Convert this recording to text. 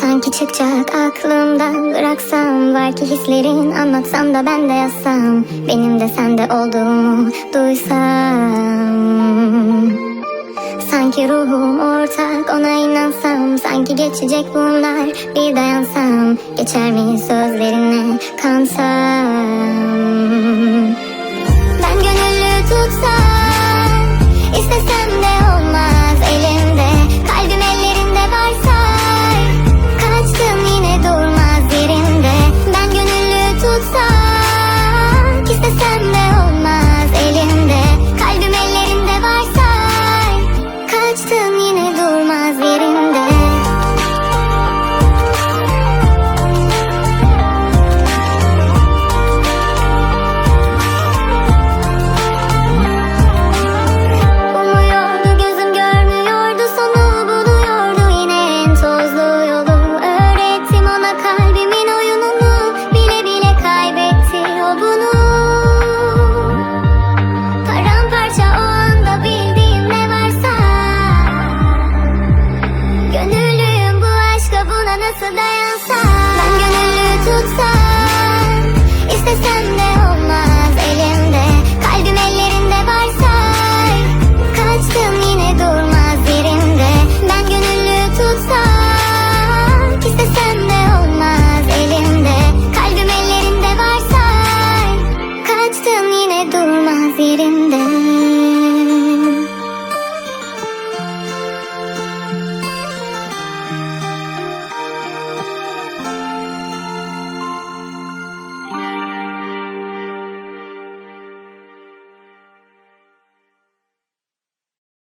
Sanki çıkacak aklımdan bıraksam Var ki hislerin anlatsam da ben de yazsam Benim de sende olduğumu duysam. Sanki ruhum ortak ona inansam Sanki geçecek bunlar bir dayansam Geçer mi sözlerine kansam 颜色